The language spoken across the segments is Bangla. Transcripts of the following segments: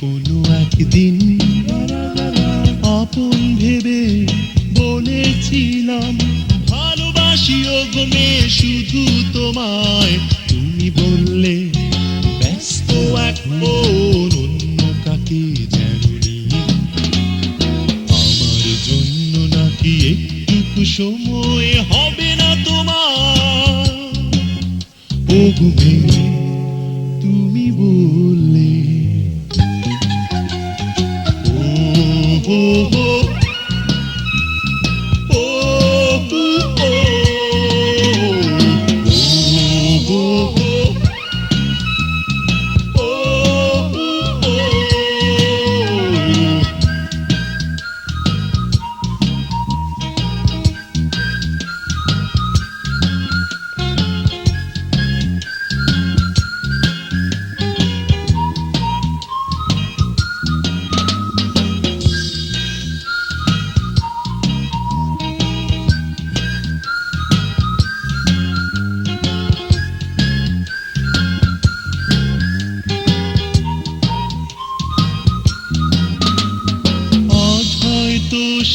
কোনো একদিন আপন ভেবে বলেছিলাম, ভালোবাসি গনে শুধু তোমায়। তুমি বললে, ব্যস্ত এক এখন অন্য কাকে জানি। আমার জন্য নাকি একটুকু সময় হবে না তোমার। ও তুমি বল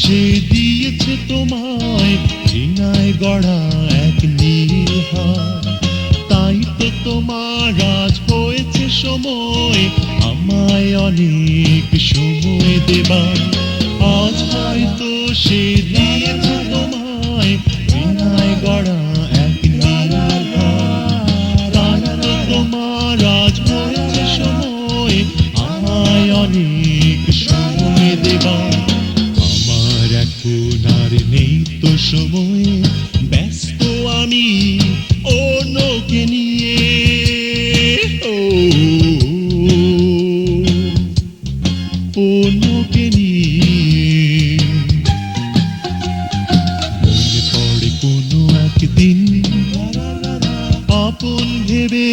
সে দিয়েছে তোমায় চিনায় গড়া এক নীল তাই তো তোমার রাজ হয়েছে সময়, আমায় অনেক সময় দেবা আজ হয়তো সে দিয়েছে তোমায় চিনায় গড়া আর নেই তো সময় ব্যস্ত আমি অন্যকে নিয়ে। অন্যকে নিয়ে। মনে কোনো একদিন আপন ভেবে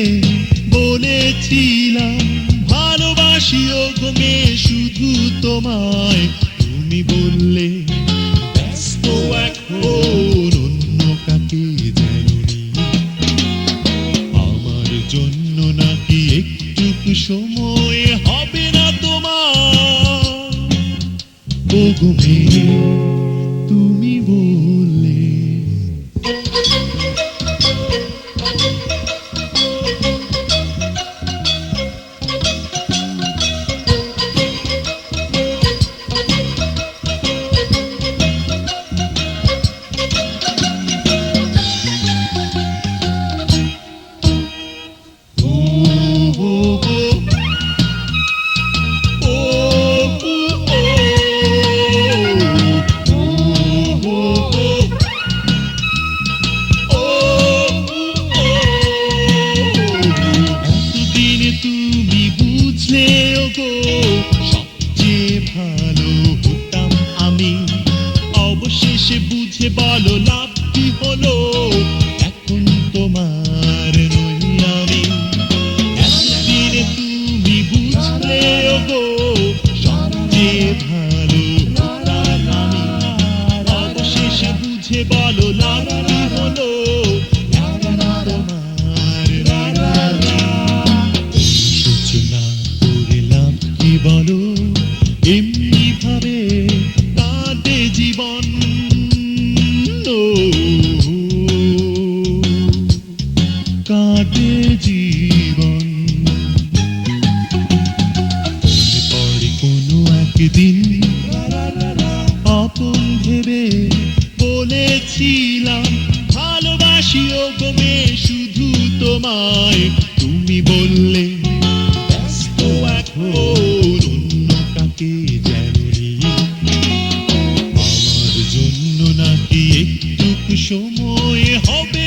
বলেছিলাম ভালোবাসিও গমে শুধু তোমায়। তুমি বললে একটু সময় হবে না তোমার? তুমি বললে বলো লাভ কি হলো? এখন তোমার নই আমি। এতদিন তুমি বুঝলে গো সবচেয়ে ভালো আমি অবশেষে বুঝে বলো লাভ কি হলো? বলো? এমনি একদিন আপন ভেবে বলেছিলাম ভালোবাসি ও গমে শুধু তোমায় তুমি বললে। আমার জন্য নাকি একটু সময় হবে